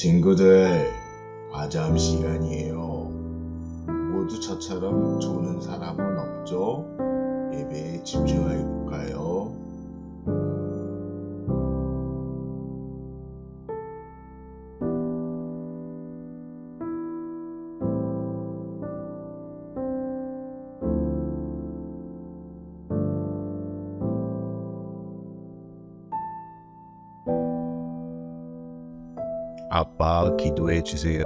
친구들, 과잠 시간이에요. 모두 저처럼 조는 사람은 없죠? 예배에 집중해 볼 기도해 주세요.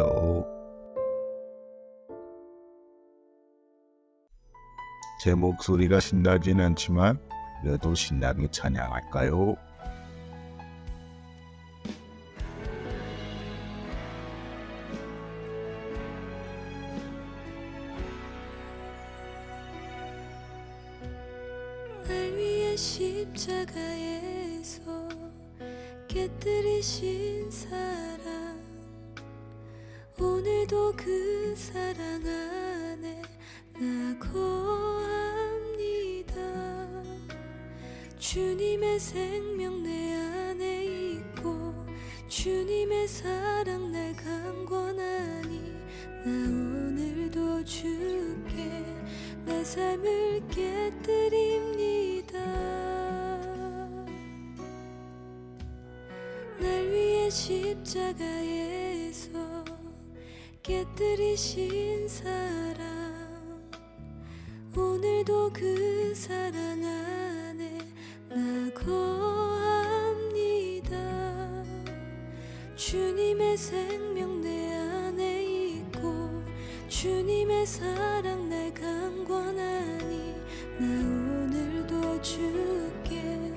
제 목소리가 신나진 않지만 그래도 신나게 찬양할까요? 주님의 생명 내 안에 있고 주님의 사랑 날 강권하니 나 오늘도 주께 내 삶을 깨뜨립니다. 날 위해 십자가에서 깨뜨리신 사랑 오늘도 그 사랑 안 주님의 생명 내 안에 있고 주님의 사랑 날 강권하니 나 오늘도 주께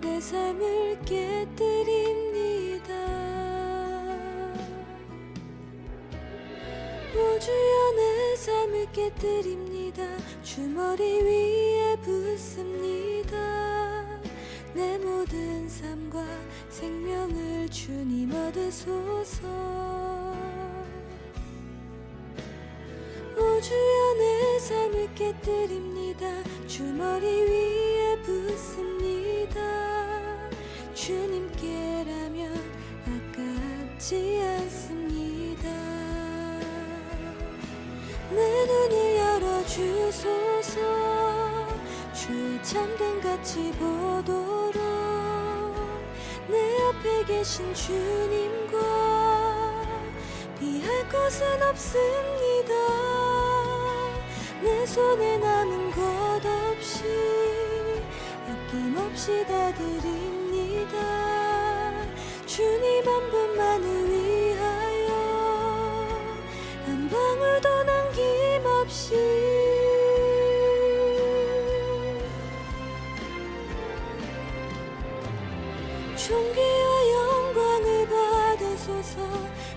내 삶을 깨뜨립니다. 우주여 내 삶을 깨뜨립니다. 주머리 위에 붓습니다 내 모든 삶과 생명을 주님 얻으소서. 우주여 내 삶을 깨뜨립니다. 주머리 위에 붓습니다. 주님께라면 아깝지 않습니다. 내 눈을 열어주소서 주의 참된 가치 보도록 내 앞에 계신 주님과 피할 것은 없습니다. 내 손에 남은 것 없이 아낌없이 다 드립니다. 주님 한 분만을 위하 존귀와 영광을 받으소서.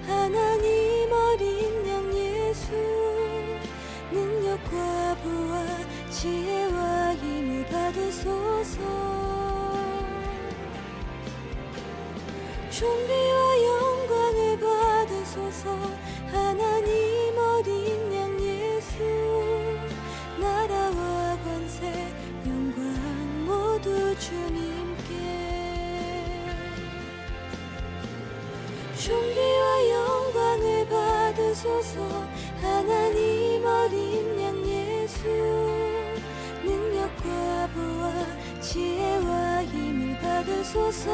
하나님 어린 양 예수 능력과 부와 지혜와 힘을 받으소서. 존귀와 받으소서 하나님 어린 양 예수 능력과 부와 지혜와 힘을 받으소서.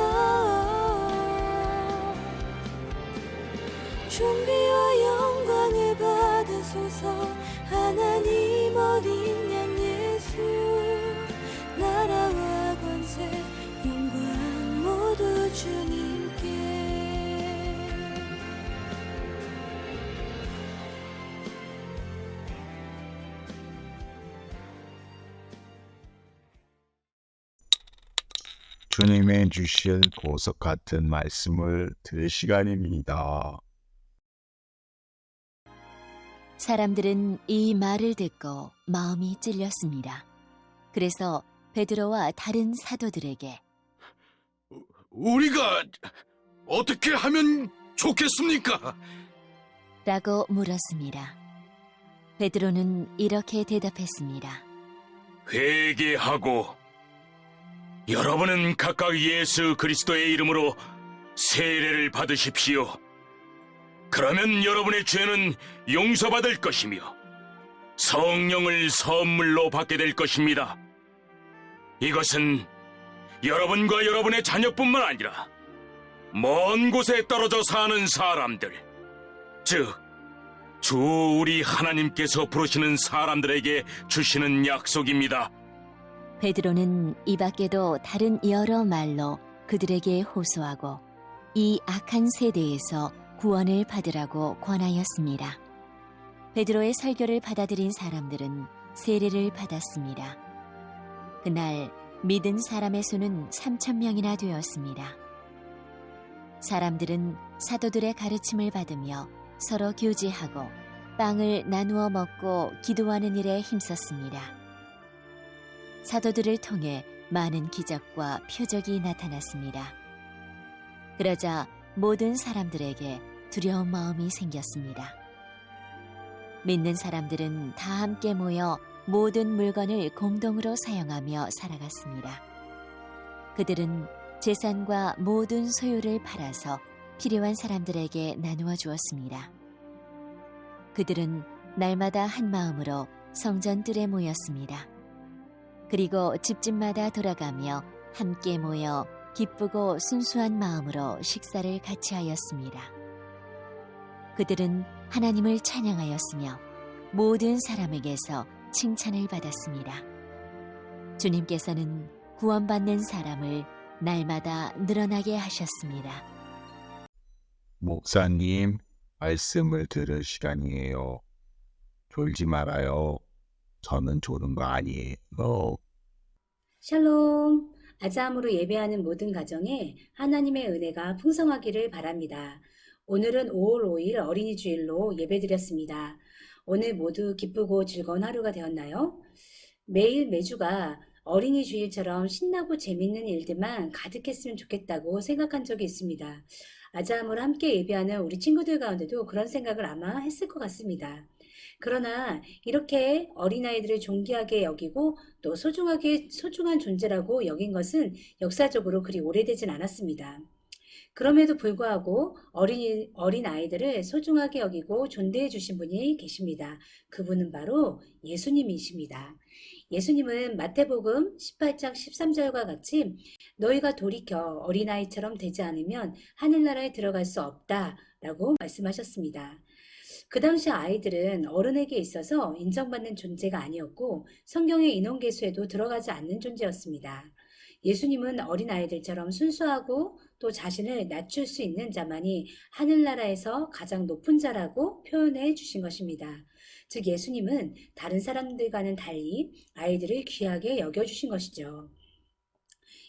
존귀와 영광을 받으소서. 하나님 어린 양 예수 나라와 권세 영광 모두 주님 주님의 주실 보석 같은 말씀을 들을 시간입니다. 사람들은 이 말을 듣고 마음이 찔렸습니다. 그래서 베드로와 다른 사도들에게 우리가 어떻게 하면 좋겠습니까? 라고 물었습니다. 베드로는 이렇게 대답했습니다. 회개하고 여러분은 각각 예수 그리스도의 이름으로 세례를 받으십시오. 그러면 여러분의 죄는 용서받을 것이며 성령을 선물로 받게 될 것입니다. 이것은 여러분과 여러분의 자녀뿐만 아니라 먼 곳에 떨어져 사는 사람들, 즉, 주 우리 하나님께서 부르시는 사람들에게 주시는 약속입니다. 베드로는 이 밖에도 다른 여러 말로 그들에게 호소하고 이 악한 세대에서 구원을 받으라고 권하였습니다. 베드로의 설교를 받아들인 사람들은 세례를 받았습니다. 그날 믿은 사람의 수는 3천 명이나 되었습니다. 사람들은 사도들의 가르침을 받으며 서로 교제하고 빵을 나누어 먹고 기도하는 일에 힘썼습니다. 사도들을 통해 많은 기적과 표적이 나타났습니다. 그러자 모든 사람들에게 두려운 마음이 생겼습니다. 믿는 사람들은 다 함께 모여 모든 물건을 공동으로 사용하며 살아갔습니다. 그들은 재산과 모든 소유를 팔아서 필요한 사람들에게 나누어 주었습니다. 그들은 날마다 한 마음으로 성전 뜰에 모였습니다. 그리고 집집마다 돌아가며 함께 모여 기쁘고 순수한 마음으로 식사를 같이 하였습니다. 그들은 하나님을 찬양하였으며 모든 사람에게서 칭찬을 받았습니다. 주님께서는 구원받는 사람을 날마다 늘어나게 하셨습니다. 목사님, 말씀을 들을 시간이에요. 졸지 말아요. 저는 조는 거 아니에요. 샬롬. 아자함으로 예배하는 모든 가정에 하나님의 은혜가 풍성하기를 바랍니다. 오늘은 5월 5일 어린이 주일로 예배드렸습니다. 오늘 모두 기쁘고 즐거운 하루가 되었나요? 매일 매주가 어린이 주일처럼 신나고 재밌는 일들만 가득했으면 좋겠다고 생각한 적이 있습니다. 아자함으로 함께 예배하는 우리 친구들 가운데도 그런 생각을 아마 했을 것 같습니다. 그러나 이렇게 어린아이들을 존귀하게 여기고 또 소중하게 소중한 존재라고 여긴 것은 역사적으로 그리 오래되진 않았습니다. 그럼에도 불구하고 어린이, 어린 아이들을 소중하게 여기고 존대해 주신 분이 계십니다. 그분은 바로 예수님이십니다. 예수님은 마태복음 18장 13절과 같이 너희가 돌이켜 어린아이처럼 되지 않으면 하늘나라에 들어갈 수 없다 라고 말씀하셨습니다. 그 당시 아이들은 어른에게 있어서 인정받는 존재가 아니었고 성경의 인원계수에도 들어가지 않는 존재였습니다. 예수님은 어린 아이들처럼 순수하고 또 자신을 낮출 수 있는 자만이 하늘나라에서 가장 높은 자라고 표현해 주신 것입니다. 즉 예수님은 다른 사람들과는 달리 아이들을 귀하게 여겨주신 것이죠.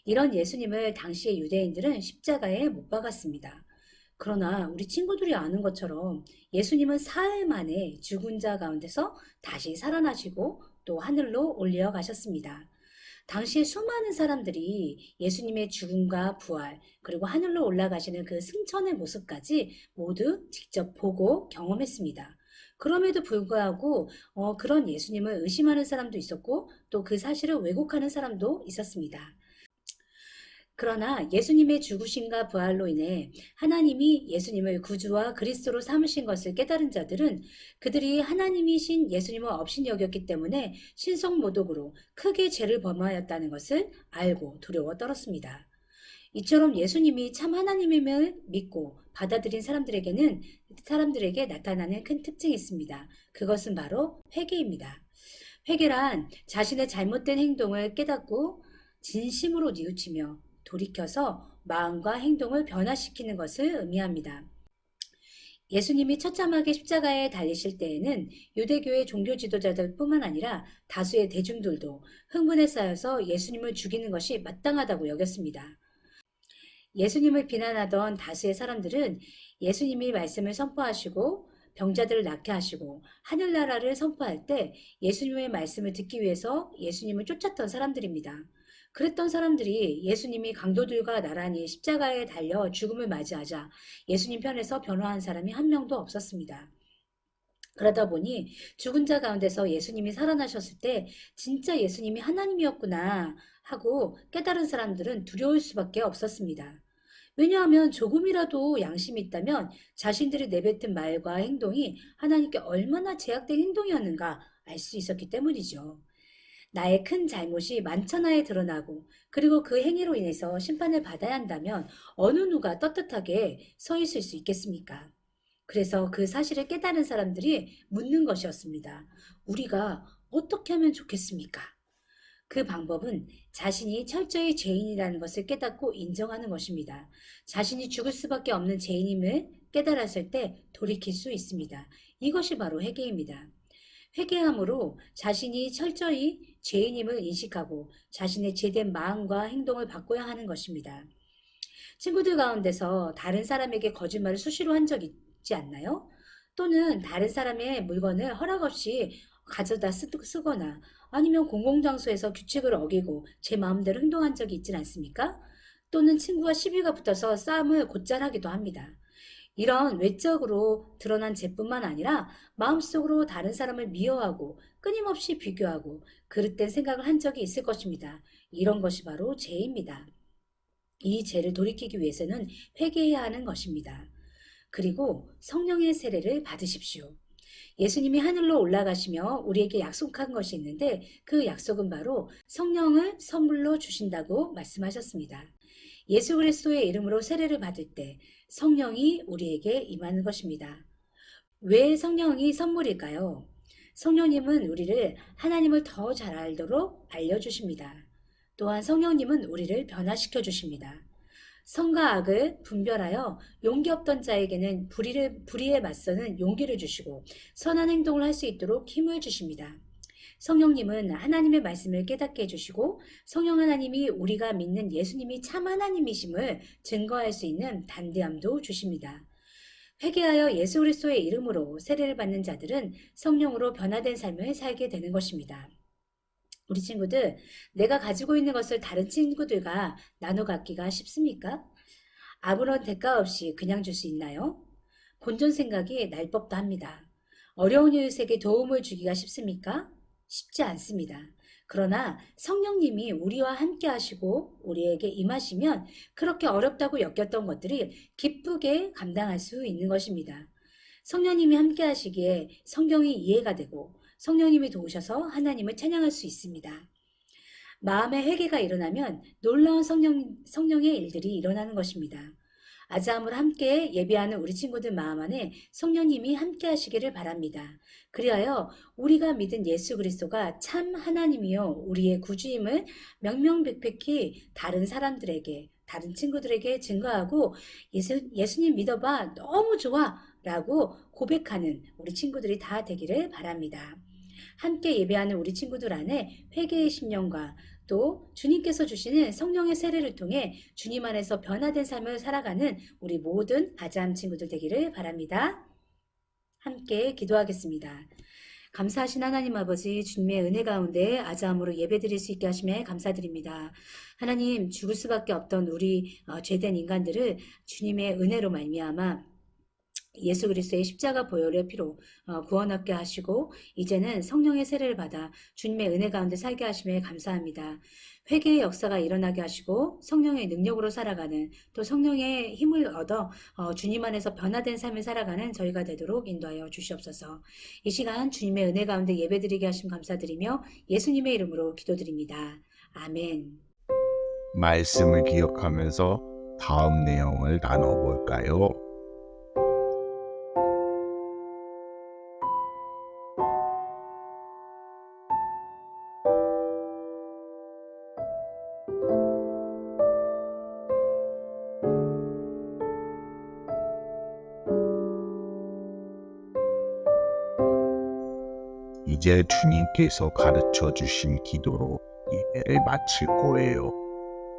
이런 예수님을 당시의 유대인들은 십자가에 못 박았습니다. 그러나 우리 친구들이 아는 것처럼 예수님은 사흘 만에 죽은 자 가운데서 다시 살아나시고 또 하늘로 올려 가셨습니다. 당시에 수많은 사람들이 예수님의 죽음과 부활, 그리고 하늘로 올라가시는 그 승천의 모습까지 모두 직접 보고 경험했습니다. 그럼에도 불구하고 어, 그런 예수님을 의심하는 사람도 있었고 또 그 사실을 왜곡하는 사람도 있었습니다. 그러나 예수님의 죽으심과 부활로 인해 하나님이 예수님을 구주와 그리스도로 삼으신 것을 깨달은 자들은 그들이 하나님이신 예수님을 없인 여겼기 때문에 신성모독으로 크게 죄를 범하였다는 것을 알고 두려워 떨었습니다. 이처럼 예수님이 참 하나님임을 믿고 받아들인 사람들에게는 사람들에게 나타나는 큰 특징이 있습니다. 그것은 바로 회개입니다. 회개란 자신의 잘못된 행동을 깨닫고 진심으로 뉘우치며 돌이켜서 마음과 행동을 변화시키는 것을 의미합니다. 예수님이 처참하게 십자가에 달리실 때에는 유대교의 종교 지도자들 뿐만 아니라 다수의 대중들도 흥분에 쌓여서 예수님을 죽이는 것이 마땅하다고 여겼습니다. 예수님을 비난하던 다수의 사람들은 예수님이 말씀을 선포하시고 병자들을 낫게 하시고 하늘나라를 선포할 때 예수님의 말씀을 듣기 위해서 예수님을 쫓았던 사람들입니다. 그랬던 사람들이 예수님이 강도들과 나란히 십자가에 달려 죽음을 맞이하자 예수님 편에서 변화한 사람이 한 명도 없었습니다. 그러다 보니 죽은 자 가운데서 예수님이 살아나셨을 때 진짜 예수님이 하나님이었구나 하고 깨달은 사람들은 두려울 수밖에 없었습니다. 왜냐하면 조금이라도 양심이 있다면 자신들이 내뱉은 말과 행동이 하나님께 얼마나 제약된 행동이었는가 알 수 있었기 때문이죠. 나의 큰 잘못이 만천하에 드러나고 그리고 그 행위로 인해서 심판을 받아야 한다면 어느 누가 떳떳하게 서 있을 수 있겠습니까? 그래서 그 사실을 깨달은 사람들이 묻는 것이었습니다. 우리가 어떻게 하면 좋겠습니까? 그 방법은 자신이 철저히 죄인이라는 것을 깨닫고 인정하는 것입니다. 자신이 죽을 수밖에 없는 죄인임을 깨달았을 때 돌이킬 수 있습니다. 이것이 바로 회개입니다. 회개함으로 자신이 철저히 죄인임을 인식하고 자신의 죄된 마음과 행동을 바꿔야 하는 것입니다. 친구들 가운데서 다른 사람에게 거짓말을 수시로 한 적 있지 않나요? 또는 다른 사람의 물건을 허락 없이 가져다 쓰, 쓰거나 아니면 공공장소에서 규칙을 어기고 제 마음대로 행동한 적이 있진 않습니까? 또는 친구와 시비가 붙어서 싸움을 곧잘 하기도 합니다. 이런 외적으로 드러난 죄뿐만 아니라 마음속으로 다른 사람을 미워하고 끊임없이 비교하고 그릇된 생각을 한 적이 있을 것입니다. 이런 것이 바로 죄입니다. 이 죄를 돌이키기 위해서는 회개해야 하는 것입니다. 그리고 성령의 세례를 받으십시오. 예수님이 하늘로 올라가시며 우리에게 약속한 것이 있는데 그 약속은 바로 성령을 선물로 주신다고 말씀하셨습니다. 예수 그리스도의 이름으로 세례를 받을 때 성령이 우리에게 임하는 것입니다. 왜 성령이 선물일까요? 성령님은 우리를 하나님을 더 잘 알도록 알려주십니다. 또한 성령님은 우리를 변화시켜 주십니다. 선과 악을 분별하여 용기 없던 자에게는 불의를, 불의에 맞서는 용기를 주시고 선한 행동을 할 수 있도록 힘을 주십니다. 성령님은 하나님의 말씀을 깨닫게 해주시고 성령 하나님이 우리가 믿는 예수님이 참 하나님이심을 증거할 수 있는 단대함도 주십니다. 회개하여 예수 그리스도의 이름으로 세례를 받는 자들은 성령으로 변화된 삶을 살게 되는 것입니다. 우리 친구들, 내가 가지고 있는 것을 다른 친구들과 나눠 갖기가 쉽습니까? 아무런 대가 없이 그냥 줄 수 있나요? 본전 생각이 날 법도 합니다. 어려운 이웃에게 도움을 주기가 쉽습니까? 쉽지 않습니다. 그러나 성령님이 우리와 함께 하시고 우리에게 임하시면 그렇게 어렵다고 여겼던 것들이 기쁘게 감당할 수 있는 것입니다. 성령님이 함께 하시기에 성경이 이해가 되고 성령님이 도우셔서 하나님을 찬양할 수 있습니다. 마음의 회개가 일어나면 놀라운 성령, 성령의 일들이 일어나는 것입니다. 아자함을 함께 예배하는 우리 친구들 마음 안에 성령님이 함께 하시기를 바랍니다. 그리하여 우리가 믿은 예수 그리스도가 참 하나님이요 우리의 구주임을 명명백백히 다른 사람들에게 다른 친구들에게 증거하고 예수, 예수님 믿어봐 너무 좋아 라고 고백하는 우리 친구들이 다 되기를 바랍니다. 함께 예배하는 우리 친구들 안에 회개의 심령과 또 주님께서 주시는 성령의 세례를 통해 주님 안에서 변화된 삶을 살아가는 우리 모든 아자함 친구들 되기를 바랍니다. 함께 기도하겠습니다. 감사하신 하나님 아버지 주님의 은혜 가운데 아자함으로 예배드릴 수 있게 하심에 감사드립니다. 하나님 죽을 수밖에 없던 우리 어, 죄된 인간들을 주님의 은혜로 말미암아 예수 그리스도의 십자가 보혈의 피로 어, 구원하게 하시고 이제는 성령의 세례를 받아 주님의 은혜 가운데 살게 하심에 감사합니다. 회개의 역사가 일어나게 하시고 성령의 능력으로 살아가는 또 성령의 힘을 얻어 어, 주님 안에서 변화된 삶을 살아가는 저희가 되도록 인도하여 주시옵소서. 이 시간 주님의 은혜 가운데 예배드리게 하심 감사드리며 예수님의 이름으로 기도드립니다. 아멘. 말씀을 기억하면서 다음 내용을 나눠볼까요? 이제 주님께서 가르쳐 주신 기도로 예배를 마칠 거예요.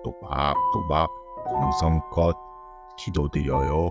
또박또박 정성껏 기도드려요.